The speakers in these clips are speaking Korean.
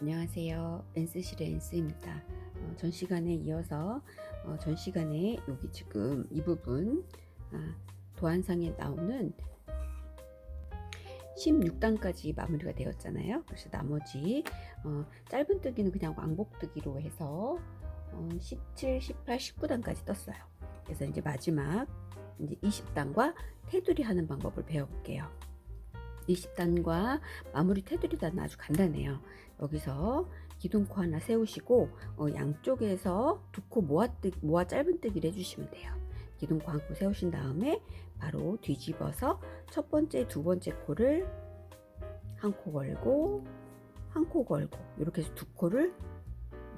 안녕하세요. 엔스실의 엔스입니다. 어, 전 시간에 이어서 어, 전 시간에 여기 지금 이 부분 아, 도안상에 나오는 16단까지 마무리가 되었잖아요. 그래서 나머지 어, 짧은 뜨기는 그냥 왕복뜨기로 해서 어, 17, 18, 19단까지 떴어요. 그래서 이제 마지막 이제 20단과 테두리 하는 방법을 배워볼게요. 20단과 마무리 테두리단은 아주 간단해요. 여기서 기둥코 하나 세우시고 어, 양쪽에서 두 코 모아뜨 모아 짧은뜨기를 해주시면 돼요. 기둥코 한 코 세우신 다음에 바로 뒤집어서 첫 번째, 두 번째 코를 한 코 걸고 한 코 걸고 이렇게 해서 두 코를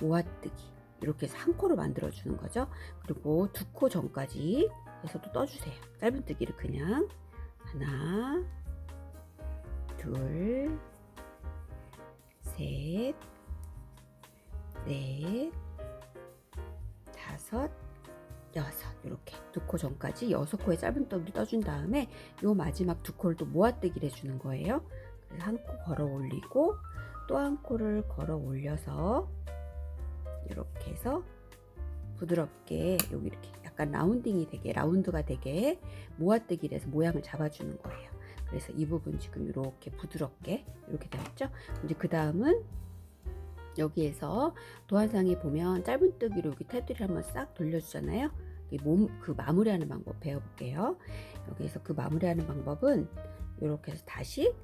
모아뜨기 이렇게 해서 한 코로 만들어 주는 거죠. 그리고 두 코 전까지 해서도 떠주세요. 짧은뜨기를 그냥 하나, 둘, 셋, 넷, 다섯, 여섯 이렇게 두 코 전까지 여섯 코의 짧은 떡이 떠준 다음에 요 마지막 두 코를 또 모아뜨기를 해주는 거예요. 그래서 한 코 걸어 올리고 또 한 코를 걸어 올려서 이렇게 해서 부드럽게 여기 이렇게 약간 라운딩이 되게 라운드가 되게 모아뜨기를 해서 모양을 잡아주는 거예요. 그래서 이 부분 지금 이렇게 부드럽게 이렇게 되었죠. 이제 그 다음은 여기에서 도안상에 보면 짧은뜨기로 여기 테두리 한번 싹 돌려주잖아요. 몸 그 마무리하는 방법 배워볼게요. 여기에서 그 마무리하는 방법은 이렇게 해서 다시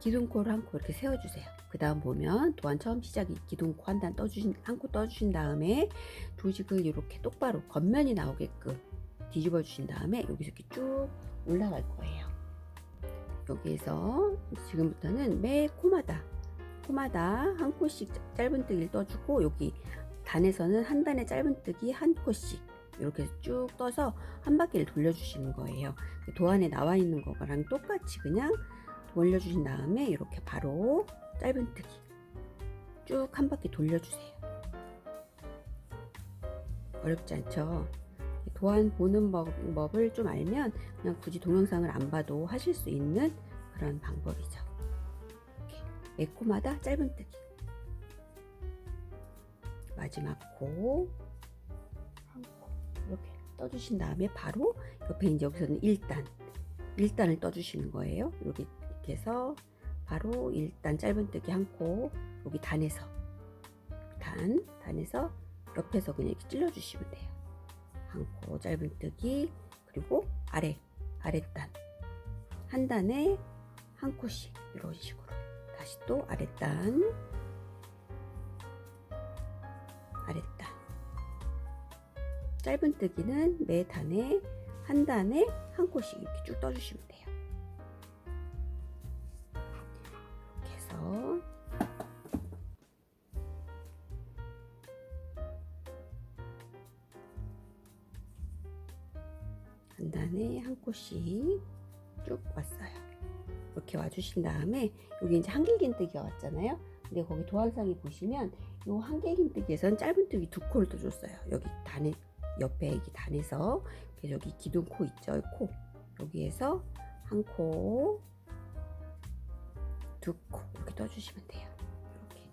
기둥코를 한 코 이렇게 세워주세요. 그 다음 보면 도안 처음 시작이 기둥코 한 단 떠주신 한 코 떠주신 다음에 조직을 이렇게 똑바로 겉면이 나오게끔 뒤집어 주신 다음에 여기서 이렇게 쭉 올라갈 거예요. 여기에서 지금부터는 매 코마다 코마다 한 코씩 짧은뜨기를 떠주고 여기 단에서는 한 단의 짧은뜨기 한 코씩 이렇게 쭉 떠서 한 바퀴를 돌려주시는 거예요. 도 안에 나와 있는 거랑 똑같이 그냥 돌려주신 다음에 이렇게 바로 짧은뜨기 쭉 한 바퀴 돌려주세요. 어렵지 않죠? 도안 보는 방법을 좀 알면 그냥 굳이 동영상을 안 봐도 하실 수 있는 그런 방법이죠. 이렇게 매 코마다 짧은뜨기 마지막 코 이렇게 떠주신 다음에 바로 옆에 이제 여기서는 1단 1단을 떠주시는 거예요. 이렇게 해서 바로 1단 짧은뜨기 한 코 여기 단에서 단 단에서 옆에서 그냥 이렇게 찔러주시면 돼요. 한코 짧은뜨기 그리고 아래 아랫단. 한 단에 한 코씩 이런 식으로. 다시 또 아랫단. 아랫단. 짧은뜨기는 매 단에 한 단에 한 코씩 이렇게 쭉 떠주시면 돼요. 한 단에 한 코씩 쭉 왔어요. 이렇게 와주신 다음에 여기 이제 한길긴뜨기가 왔잖아요. 근데 거기 도안상에 보시면 이 한길긴뜨기에서는 짧은뜨기 두 코를 또 줬어요. 여기 단에 옆에 이 단에서 여기 기둥 코 있죠, 코 여기에서 한 코, 두 코 이렇게 떠주시면 돼요. 이렇게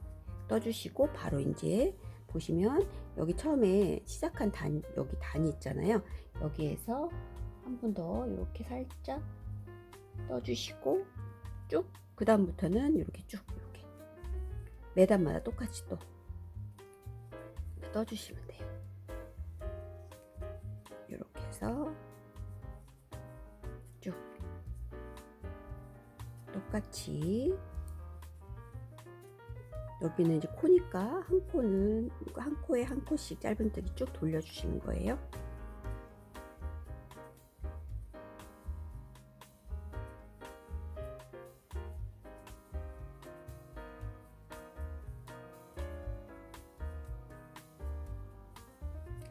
떠주시고 바로 이제 보시면 여기 처음에 시작한 단 여기 단이 있잖아요. 여기에서 한 번 더 이렇게 살짝 떠주시고 쭉 그 다음부터는 이렇게 쭉 이렇게 매단마다 똑같이 또 떠주시면 돼요. 이렇게 해서 쭉 똑같이 여기는 이제 코니까 한 코는 한 코에 한 코씩 짧은뜨기 쭉 돌려주시는 거예요.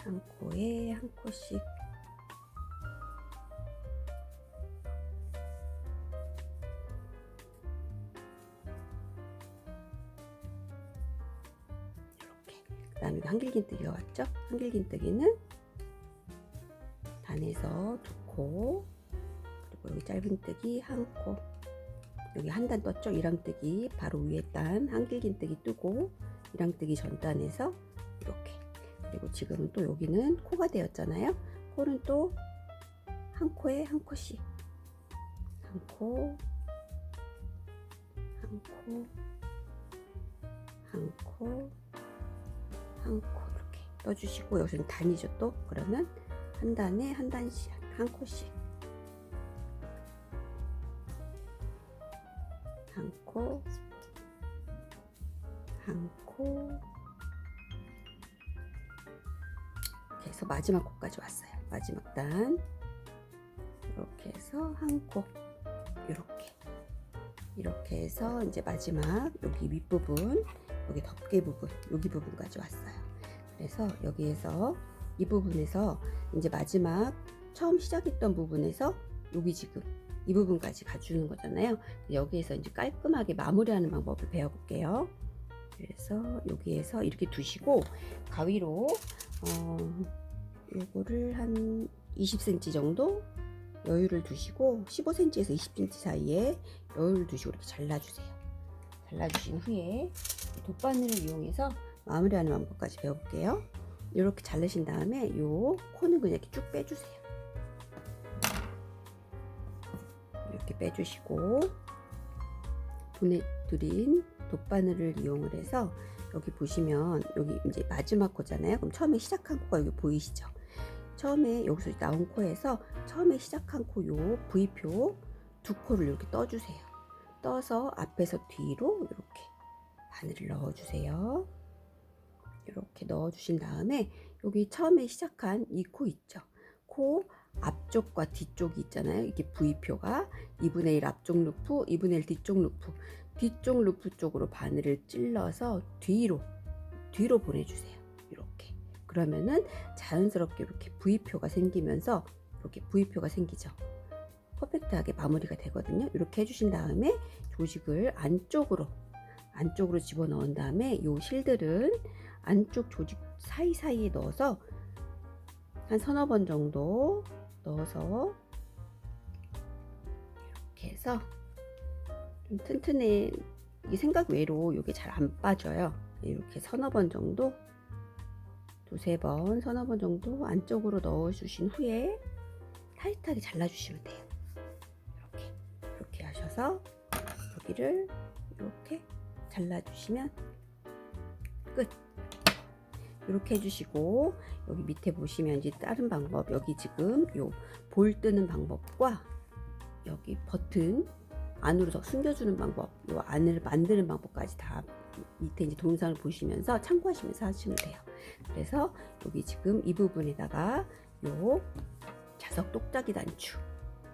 한 코에 한 코씩. 이렇게. 그 다음에 한길긴뜨기가 왔죠? 한길긴뜨기는 단에서 두 코 그리고 여기 짧은뜨기 한 코. 여기 한 단 떴죠? 이랑뜨기. 바로 위에 단 한길긴뜨기 뜨고 이랑뜨기 전 단에서 이렇게 그리고 지금은 또 여기는 코가 되었잖아요. 코는 또 한 코에 한 코씩. 한 코, 한 코, 한 코, 한 코 이렇게 떠주시고 여기는 단이죠 또. 그러면 한 단에 한 단씩 한 코씩. 한 코, 한 코, 해서 마지막 코까지 왔어요. 마지막 단 이렇게 해서 한 코, 이렇게 이렇게 해서 이제 마지막 여기 윗부분, 여기 덮개 부분, 여기 부분까지 왔어요. 그래서 여기에서 이 부분에서 이제 마지막 처음 시작했던 부분에서 여기 지금 이 부분까지 가주는 거잖아요. 여기에서 이제 깔끔하게 마무리하는 방법을 배워볼게요. 그래서 여기에서 이렇게 두시고 가위로 어, 요거를 한 20cm 정도 여유를 두시고 15cm에서 20cm 사이에 여유를 두시고 이렇게 잘라주세요. 잘라주신 후에 돗바늘을 이용해서 마무리하는 방법까지 배워볼게요. 이렇게 자르신 다음에 요 코는 그냥 이렇게 쭉 빼주세요. 이렇게 빼주시고 보내드린 돗바늘을 이용을 해서 여기 보시면 여기 이제 마지막 코잖아요. 그럼 처음에 시작한 코가 여기 보이시죠? 처음에 여기서 나온 코에서 처음에 시작한 코 요 V표 두 코를 이렇게 떠주세요. 떠서 앞에서 뒤로 이렇게 바늘을 넣어주세요. 이렇게 넣어주신 다음에 여기 처음에 시작한 이 코 있죠? 코 앞쪽과 뒤쪽이 있잖아요. 이게 V표가 2분의 1 앞쪽 루프, 2분의 1 뒤쪽 루프. 뒤쪽 루프 쪽으로 바늘을 찔러서 뒤로 뒤로 보내주세요. 그러면은 자연스럽게 이렇게 V표가 생기면서 이렇게 V표가 생기죠. 퍼펙트하게 마무리가 되거든요. 이렇게 해주신 다음에 조직을 안쪽으로 안쪽으로 집어 넣은 다음에 이 실들은 안쪽 조직 사이사이에 넣어서 한 서너 번 정도 넣어서 이렇게 해서 좀 튼튼해 이 생각 외로 이게 잘 안 빠져요 이렇게 서너 번 정도 두세 번 서너 번 정도 안쪽으로 넣어 주신 후에 타이트하게 잘라 주시면 돼요. 이렇게 이렇게 하셔서 여기를 이렇게 잘라 주시면 끝. 이렇게 해주시고 여기 밑에 보시면 이제 다른 방법 여기 지금 요 볼 뜨는 방법과 여기 버튼 안으로 더 숨겨주는 방법 요 안을 만드는 방법까지 다 밑에 이제 동영상을 보시면서 참고하시면서 하시면 돼요 그래서 여기 지금 이 부분에다가 요 자석 똑딱이 단추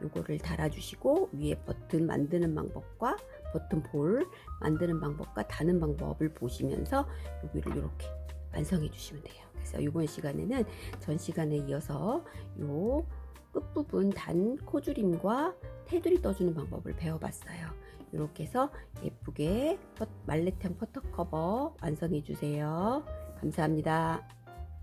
요거를 달아주시고 위에 버튼 만드는 방법과 버튼 볼 만드는 방법과 다는 방법을 보시면서 여기를 이렇게 완성해 주시면 돼요. 그래서 이번 시간에는 전 시간에 이어서 요 끝부분 단 코줄임과 테두리 떠주는 방법을 배워봤어요. 이렇게 해서 예쁘게 말레탕 퍼터 커버 완성해 주세요. 감사합니다.